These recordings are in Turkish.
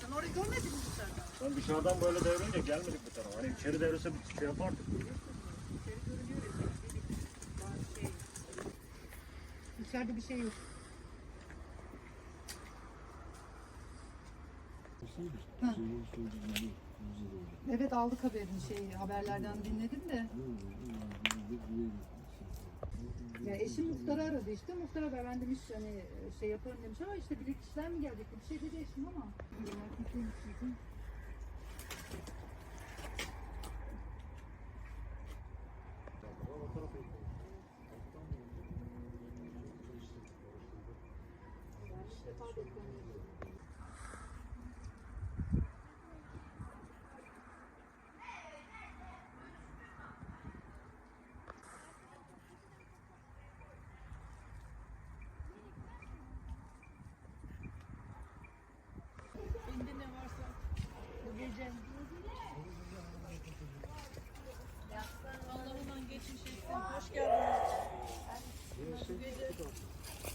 Sen orayı görmedin mi dışarıdan? Ben dışarıdan böyle devrince gelmedik bu tarafa. Hani içeri devrilse bir şey yapardık. Bazı şey. Bir şey yok. Ha. Evet aldık haberini şey haberlerden dinledim de. Ya eşim muhtarı aradı işte. Muhtar haber ben demiş hani şey yaparım demiş ama işte bilek işler mi gelecek bir şey dedi eşim ama. Merak ettiğim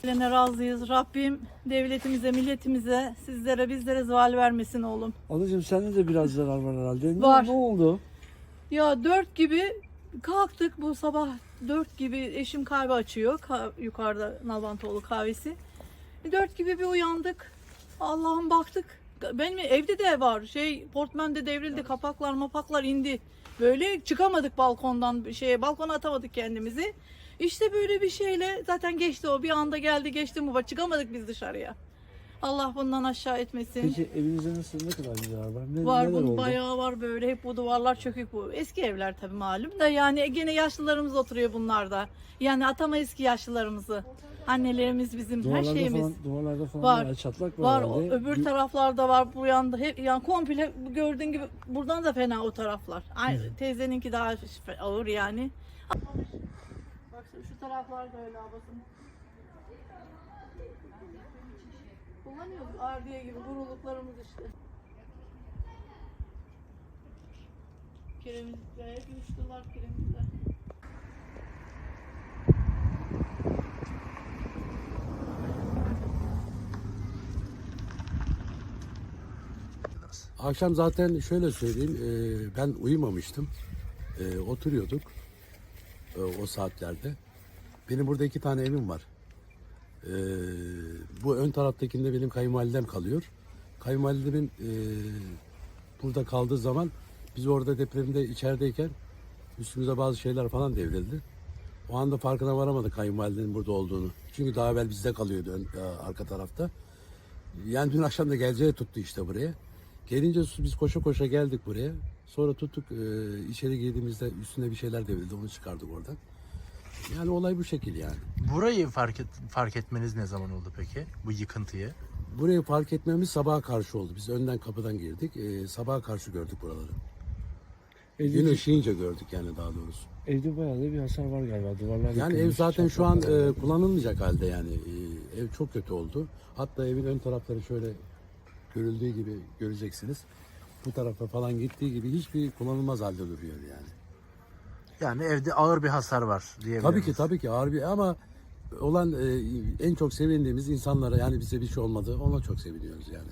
geldiniz. Ne razıyız. Rabbim devletimize, milletimize, sizlere, bizlere zeval vermesin oğlum. Ablacığım sende de biraz zarar var herhalde. Ne, Var. ne oldu? Ya dört gibi kalktık bu sabah dört gibi eşim kahve açıyor Ka- yukarıda Nalbantoğlu kahvesi. Dört gibi bir uyandık. Allah'ım baktık. Benim evde de var şey portmende devrildi kapaklar mapaklar indi. Böyle çıkamadık balkondan şeye balkona atamadık kendimizi. İşte böyle bir şeyle zaten geçti o bir anda geldi geçti mu çıkamadık biz dışarıya. Allah bundan aşağı etmesin. Peki evinizde nasıl ne kadar zarar var? Ne, Var bunun oldu? bayağı var böyle hep bu duvarlar çökük bu. Eski evler tabii malum da yani gene yaşlılarımız oturuyor bunlarda. Yani atamayız ki yaşlılarımızı. Annelerimiz bizim Duvarlarda her şeyimiz. Falan, duvarlarda falan Var. bayağı çatlak var, Var herhalde. öbür taraflarda var bu yanda hep yani komple gördüğün gibi buradan da fena o taraflar. Aynı teyzeninki daha ağır yani. Şu- şu taraflar da öyle abasın. Kullanıyoruz ardiye gibi guruluklarımız işte. Kiremizler hep uçtular kiremizler. Akşam zaten şöyle söyleyeyim, e, ben uyumamıştım. E, oturuyorduk e, o saatlerde. Benim burada iki tane evim var. E, bu ön taraftakinde benim kayınvalidem kalıyor. Kayınvalidemin e, burada kaldığı zaman biz orada depremde içerideyken üstümüze bazı şeyler falan devrildi. O anda farkına varamadık kayınvalidenin burada olduğunu. Çünkü daha evvel bizde kalıyordu ön, e, arka tarafta. Yani dün akşam da geleceği tuttu işte buraya. Gelince biz koşa koşa geldik buraya. Sonra tuttuk e, içeri girdiğimizde üstünde bir şeyler devrildi. Onu çıkardık oradan. Yani olay bu şekil yani. Burayı fark, et, fark etmeniz ne zaman oldu peki? Bu yıkıntıyı? Burayı fark etmemiz sabaha karşı oldu. Biz önden kapıdan girdik. E, sabaha karşı gördük buraları. Gün Evde, ışığınca gördük yani daha doğrusu. evde bayağı da bir hasar var galiba. Duvarlar Yani ev yıkılmış, zaten şu an e, kullanılmayacak halde yani. E, ev çok kötü oldu. Hatta evin ön tarafları şöyle görüldüğü gibi göreceksiniz. Bu tarafa falan gittiği gibi hiçbir kullanılmaz halde duruyor yani. Yani evde ağır bir hasar var diyebiliriz. Tabii ki tabii ki ağır bir ama olan e, en çok sevindiğimiz insanlara yani bize bir şey olmadı ona çok seviniyoruz yani.